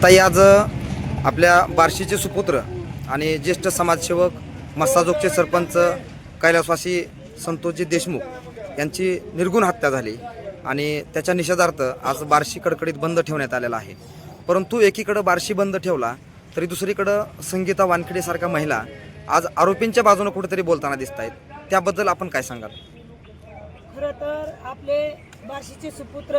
ताई आज आपल्या बार्शीचे सुपुत्र आणि ज्येष्ठ समाजसेवक मस्साजोगचे सरपंच कैलासवासी संतोषजी देशमुख यांची निर्गुण हत्या झाली आणि त्याच्या निषेधार्थ आज बार्शी कडकडीत बंद ठेवण्यात आलेला आहे. परंतु एकीकडं बार्शी बंद ठेवला तरी दुसरीकडं संगीता वानखेडेसारख्या महिला आज आरोपींच्या बाजूने कुठेतरी बोलताना दिसत आहेत त्याबद्दल आपण काय सांगाल? खरं तर आपले बार्शीचे सुपुत्र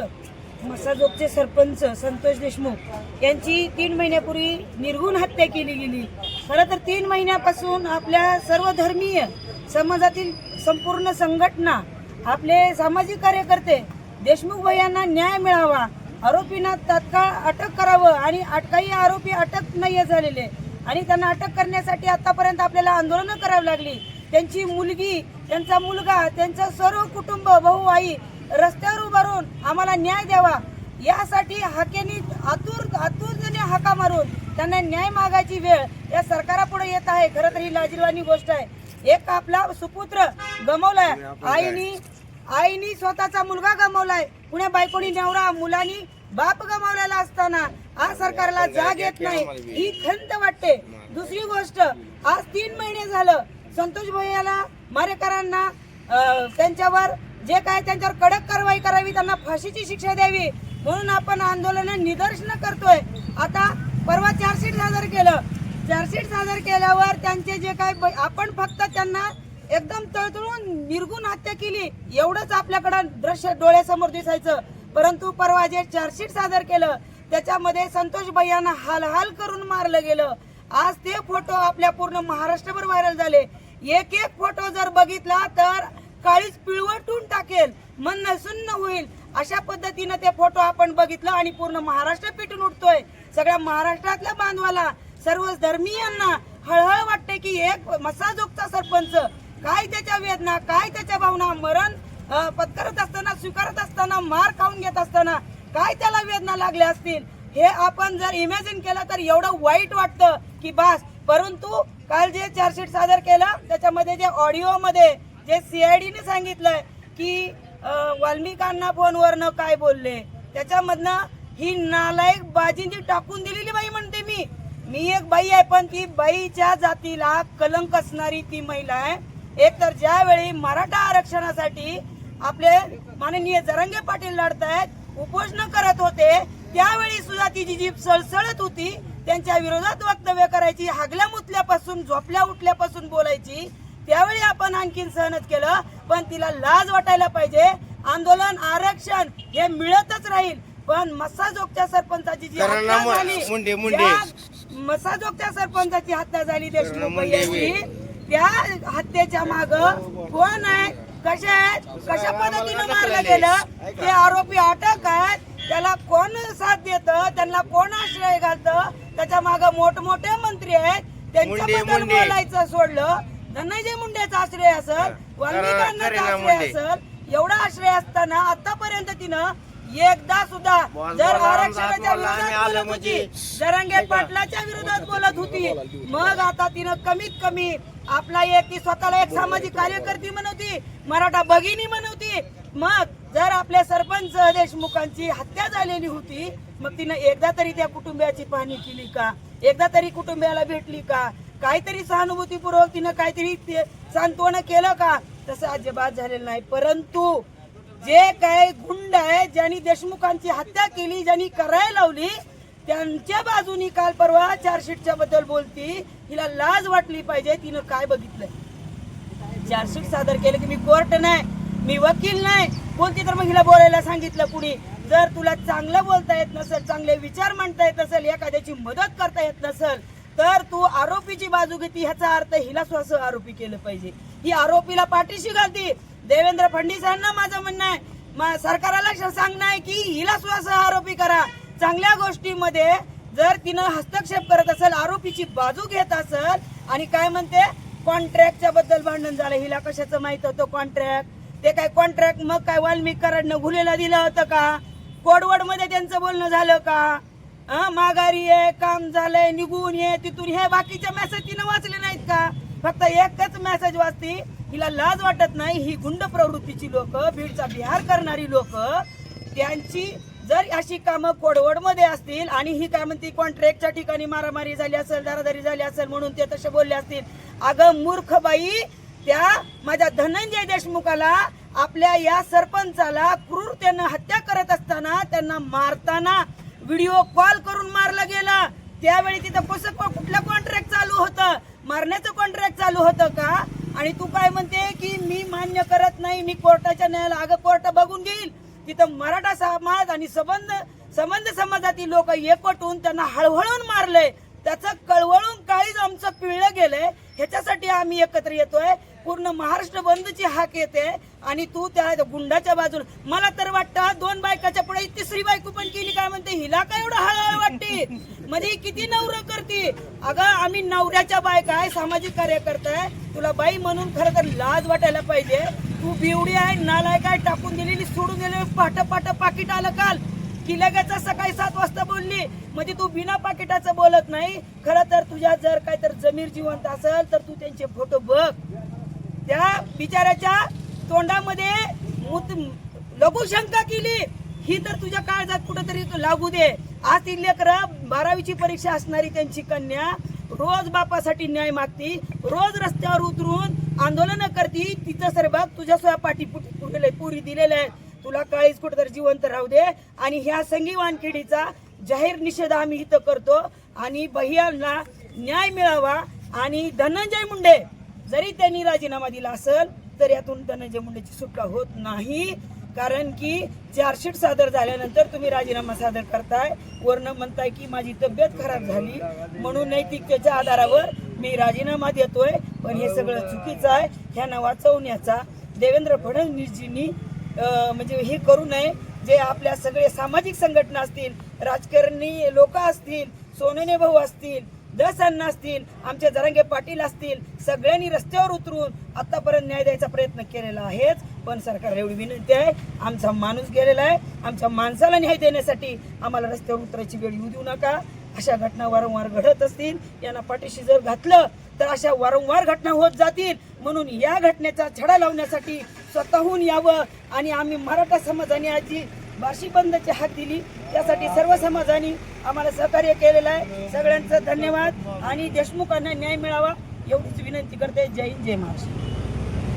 मसाजोगचे सरपंच संतोष देशमुख यांची तीन महिन्यापूर्वी निर्गुण हत्या केली गेली. खरं तर तीन महिन्यापासून आपल्या सर्व धर्मीय समाजातील संपूर्ण संघटना आपले सामाजिक कार्यकर्ते देशमुख भैयांना न्याय मिळावा आरोपींना तात्काळ अटक करावं आणि अट- काही आरोपी अटक नाही झालेले आणि त्यांना अटक करण्यासाठी आतापर्यंत आपल्याला आंदोलनं करावी लागली. त्यांची मुलगी त्यांचा मुलगा त्यांचं सर्व कुटुंब भाऊ आई रस्त्यावर उभारून आम्हाला न्याय द्यावा. यासाठी हाकेनी आतुर आतुरतेने हाका मारून त्यांना न्याय मागायची वेळ या सरकारापुढे येत आहे. खरं तर ही लाजीरवाणी गोष्ट आहे. एक आपला सुपुत्र गमवलाय. आईनी आईनी स्वतःचा मुलगा गमावलाय. पुण्या बायकोनी नवरा मुलांनी बाप गमावलेला असताना आज सरकारला जाग येत नाही. ही खंत वाटते. दुसरी गोष्ट आज तीन महिने झालं. संतोष भैयाला मारेकरांना त्यांच्यावर जे काय त्यांच्यावर कडक कारवाई करावी त्यांना फाशीची शिक्षा द्यावी म्हणून आपण आंदोलन निदर्शन करतोय. आता परवा चार्जशीट सादर केलं. चार्जशीट सादर केल्यावर त्यांचे जे काय ब- आपण फक्त त्यांना एकदम तळतळून निर्गुण हत्या केली एवढंच आपल्याकडं दृश्य डोळ्यासमोर दिसायचं. परंतु परवा जे चार्जशीट सादर केलं त्याच्यामध्ये संतोष भैयांना हालहाल करून मारलं गेलं. आज ते फोटो आपल्या पूर्ण महाराष्ट्रभर व्हायरल झाले. एक एक फोटो जर बघितला तर काळीच पिळवटून टाकेल मन सुन्न होईल. अशा पद्धतीनं ते फोटो आपण बघितलं आणि पूर्ण महाराष्ट्र पिटून उठतोय. सगळ्या महाराष्ट्रातल्या बांधवाला सर्व धर्मीयांना हळहळ वाटते की एक मसाजोगचा सरपंच. काय त्याच्या वेदना काय त्याच्या भावना? मरण पत्करत असताना स्वीकारत असताना मार खाऊन घेत असताना काय त्याला वेदना लागल्या असतील? हे आपण जर इमॅजिन केलं तर एवढं वाईट वाटतं की बास. परंतु काल जे चार्जशीट सादर केलं त्याच्यामध्ये जे ऑडिओमध्ये मध्ये जे सीआयडीने सांगितलंय की वाल्मिकांना फोनवरनं काय बोलले? त्याच्यामधनं ही नालायक बाजींची टाकून दिलेली बाई म्हणते मी. मी एक बाई आहे पण ती बाईच्या जातीला कलंक असणारी ती महिला आहे. एक तर ज्यावेळी मराठा आरक्षणासाठी आपले माननीय जरंगे पाटील लढतायत उपोषण करत होते त्यावेळी सुद्धा तिची जीभ सळसळत होती. त्यांच्या विरोधात वक्तव्य करायची हागल्या मुतल्यापासून झोपल्या उठल्यापासून बोलायची. त्यावेळी आपण आणखीन सहनच केलं पण तिला लाज वाटायला पाहिजे. आंदोलन आरक्षण हे मिळतच राहील. पण मस्साजोगच्या सरपंचाची जी हत्या झाली मुंडे, मुंडे. त्या मसाजोगच्या सरपंचाची हत्या झाली देशमुख त्या हत्येच्या माग कोण आहे? कशा आहेत? कशा पद्धतीनं मारलं गेलं? ते आरोपी अटक आहेत. त्याला कोण साथ देत? त्यांना कोण आश्रय घालतं? त्याच्या माग मोठमोठे मंत्री आहेत. त्यांच्याबद्दल. बोलायचं सोडलं. धनंजय मुंडेचा आश्रय असेल वाल्मिकांना करीना आश्रय. असेल एवढा आश्रय असताना आतापर्यंत तिनं एकदा सुद्धा जर आरक्षणाच्या विरोधात बोलत होती म्हणजे. जरांगे पाटलाच्या विरोधात बोलत. होती. मग आता तिनं कमीत कमी आपला एक ती स्वतःला एक सामाजिक कार्यकर्ती म्हणवती मराठा भगिनी म्हणवती मग जर आपल्या सरपंच देशमुखांची हत्या झालेली होती मग तिनं एकदा तरी त्या कुटुंबियाची पाहणी केली का? एकदा तरी कुटुंबियाला भेटली का? काहीतरी सहानुभूतीपूर्वक तिनं काहीतरी ते सांत्वन केलं का? तसं अजिबात झालेलं नाही. परंतु जे काय गुंड आहे ज्यांनी देशमुखांची हत्या केली ज्यांनी करायला लावली त्यांच्या बाजूनी काल परवा चार्जशीटच्या बद्दल बोलती हिला लाज वाटली पाहिजे तिनं काय बघितलंय? चार्जशीट सादर केलं की मी कोर्ट नाही मी वकील नाही. बोलती तर मग हिला बोलायला सांगितलं कुणी. जर तुला चांगलं बोलता येत नसेल चांगले विचार मांडता येत नसेल एखाद्याची मदत करता येत नसेल तर तू आरोपीची बाजू घेती ह्याचा अर्थ हिला स्वस आरोपी केलं पाहिजे. ही आरोपीला पाठीशी घालती. देवेंद्र फडणवीसांना माझं म्हणणं आहे. मा- सांगणं आहे की हिला स्वस आरोपी करा. चांगल्या गोष्टीमध्ये जर तिनं हस्तक्षेप करत असेल आरोपीची बाजू घेत असेल आणि काय म्हणते? कॉन्ट्रॅक्टच्या बद्दल भांडण झालं. हिला कशाचं माहीत होतं कॉन्ट्रॅक्ट? ते काय कॉन्ट्रॅक्ट? मग काय वाल्मिक कराडनं घुलेला दिलं होतं का? कोडवडमध्ये त्यांचं बोलणं झालं का? माघारी आहे काम झालंय निघून ये तिथून हे बाकीच्या मेसेज तिनं वाचले नाहीत का? फक्त एकच मेसेज वाचती हिला लाज वाटत नाही ही गुंड प्रवृत्तीची लोक बीडचा बिहार करणारी लोक त्यांची जर अशी कामं कोडवडमध्ये असतील आणि ही काय म्हणते कॉन्ट्रॅक्टच्या ठिकाणी मारामारी झाली असेल दारादारी झाली असेल म्हणून ते तसे बोलले असतील. अगं मूर्ख बाई त्या माझ्या धनंजय देशमुखाला आपल्या या सरपंचाला क्रूरतेनं हत्या करत असताना त्यांना मारताना व्हिडिओ कॉल करून मारला गेला. त्यावेळी तिथं कसं कुठलं कॉन्ट्रॅक्ट चालू होतं? मारण्याचं कॉन्ट्रॅक्ट चालू होतं का? आणि तू काय म्हणते की मी मान्य करत नाही मी कोर्टाच्या न्यायाला अगं कोर्ट बघून घेईल. तिथं मराठा समाज आणि संबंध संबंध समाजातील लोक एकवटून त्यांना हळहळून मारले त्याचं कळवळून काळीच आमचं पिळलं गेलंय. ह्याच्यासाठी आम्ही एकत्र येतोय. पूर्ण महाराष्ट्र बंदची हाक येते. आणि तू त्या गुंडाच्या बाजूला मला तर वाटतं दोन बायकाच्या पुढे तिसरी बायको पण केली काय म्हणते हिला काय एवढं हळहळ वाटते? म्हणजे मध्ये किती नवरं करते? अगं आम्ही नवऱ्याच्या बायका आहे सामाजिक कार्यकर्ता आहे. तुला बाई म्हणून खरं तर लाज वाटायला पाहिजे. तू बिवडी आहे नालाय काय टाकून दिलेली सोडून दिलेली पाट पाठ पाकिट आलं काल. की लगेच सकाळी सात वाजता बोलली. म्हणजे तू बिना पाकिटाचं बोलत नाही. खरं तर तुझ्या जर काय तर जमीर जिवंत असेल तर तू त्यांचे फोटो बघ. त्या बिचाऱ्याच्या तोंडामध्ये मुत लघुशंका केली. ही तर तुझ्या काळजात कुठेतरी लागू दे. आज ती लेकरं बारावीची परीक्षा असणारी त्यांची कन्या रोज बापासाठी न्याय मागती रोज रस्त्यावर उतरून आंदोलन करती. तिचं सरबाग तुझ्या स्वतः पाठी पुरी पुरी दिलेलं आहे. तुला काळीच कुठेतरी जिवंत राहू दे. आणि ह्या संगी वानखेडीचा जाहीर निषेध आम्ही इथं करतो. आणि बहियांना न्याय मिळावा. आणि धनंजय मुंडे जरी त्यांनी राजीनामा दिला असेल तर यातून धनंजय मुंडेची सुटका होत नाही. कारण की चार्जशीट सादर झाल्यानंतर तुम्ही राजीनामा सादर करताय. वर्ण म्हणताय की माझी तब्येत खराब झाली. म्हणून नैतिकतेच्या आधारावर मी राजीनामा देतोय. पण हे सगळं चुकीचं आहे. ह्यांना वाचवण्याचा देवेंद्र फडणवीसजींनी म्हणजे हे करू नये. जे आपल्या सगळे सामाजिक संघटना असतील राजकारणी लोक असतील सोनने भाऊ असतील दस अण्णा असतील आमचे जरांगे पाटील असतील सगळ्यांनी रस्त्यावर उतरून आतापर्यंत न्याय द्यायचा प्रयत्न केलेला आहेच. पण सरकार एवढी विनंती आहे. आमचा माणूस गेलेला आहे. आमच्या माणसाला न्याय देण्यासाठी आम्हाला रस्त्यावर उतरायची वेळ येऊ देऊ नका. अशा घटना वारंवार घडत असतील यांना पाठीशी जर घातलं तर अशा वारंवार घटना होत जातील. म्हणून या घटनेचा छडा लावण्यासाठी स्वतःहून यावं आणि आम्ही मराठा समाजाने आजी बार्शी बंदची दिली. त्यासाठी सर्व समाजाने आम्हाला सहकार्य केलेलं आहे. सगळ्यांचं धन्यवाद आणि देशमुखांना न्याय मिळावा एवढीच विनंती करते. जय हिंद जय महाराष्ट्र.